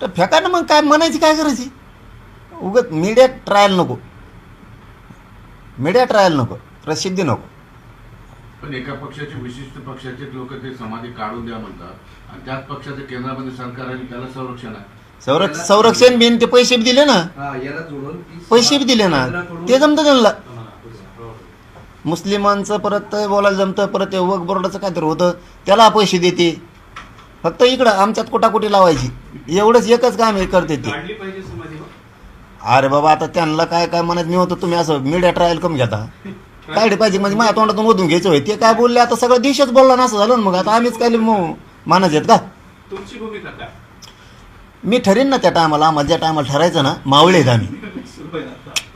तर फेका ना मग काय म्हणायची काय करायची? उगत मीडिया ट्रायल नको. मीडिया ट्रायल नको. प्रसिद्धी नको. पण एका पक्षाचे विशिष्ट पक्षाचे लोक ते समाधी काढून द्या म्हणतात. आणि त्याच पक्षाचं केंद्रामध्ये सरकार आहे आणि त्याला संरक्षण आहे. संरक्ष संरक्षण बिन ते पैसे बी दिले ना? हा पैसे बी दिले ना? ते जमतं त्यांना मुस्लिमांचं परत बोलायला जमतं परत ते वक बोर्डाचं काहीतरी होतं त्याला पैसे देते. फक्त इकडं आमच्यात कुटाकुटी लावायची. एवढंच एकच काम हे करते ते. अरे बाबा आता त्यांना काय काय म्हणत मी होतो तुम्ही असं मीडिया ट्रायल कमी घेता. काढली पाहिजे म्हणजे माझ्या तोंडातून ओधून घ्यायचं होय. ते काय बोलले आता सगळं दिवसच बोलला ना असं झालं ना मग. आता आम्हीच काय मानत आहेत का? तुमची भूमिका काय? मी ठरेन ना त्या टायमाला आम्हाला ज्या टायमाला ठरायचं ना मावळे आहेत आम्ही.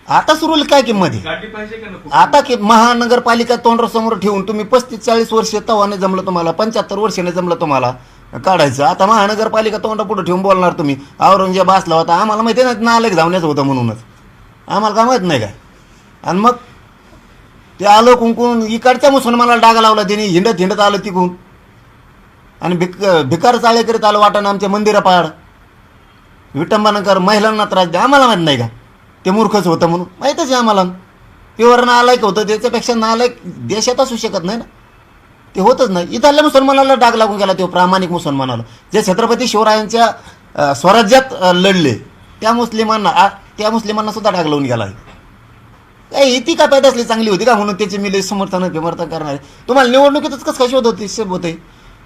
आता. सुरू काय किंमत? आहे आता की महानगरपालिका तोंडासमोर ठेवून तुम्ही पस्तीस चाळीस वर्ष तवाने जमलं तुम्हाला पंच्याहत्तर वर्षाने जमलं तुम्हाला. काढायचं. आता महानगरपालिका तोंडा पुढे ठेवून बोलणार तुम्ही. औरंगजेब असला होता आम्हाला माहिती नाही ना नालेक धावण्याचं होतं म्हणूनच. आम्हाला काय माहीत नाही काय आणि मग ते आलं कुंकून इकडच्या मुसलमानाला डागा लावला त्याने हिंडत हिंडत आलं तिकून आणि भिक भिकार चाळे करीत आलं वाटाणं आमच्या मंदिरा पाड विटंबनाकर महिलांना त्रास द्या. आम्हाला माहीत नाही का? ते मूर्खच होतं म्हणून. माहीतच आहे आम्हाला. प्युअर नालायक होतं त्याच्यापेक्षा नालायक देशात असू शकत नाही ना. ते होतच नाही. इथल्या मुसलमानाला डाग लागून गेला तो प्रामाणिक मुसलमानाला. जे छत्रपती शिवरायांच्या स्वराज्यात लढले त्या मुस्लिमांना त्या मुस्लिमांना सुद्धा डाग लावून गेला. काय ती का पैदा असली चांगली होती का म्हणून त्याची मी समर्थन समर्थन करणार? आहे. तुम्हाला निवडणुकीतच कसं कशी होत होती होते?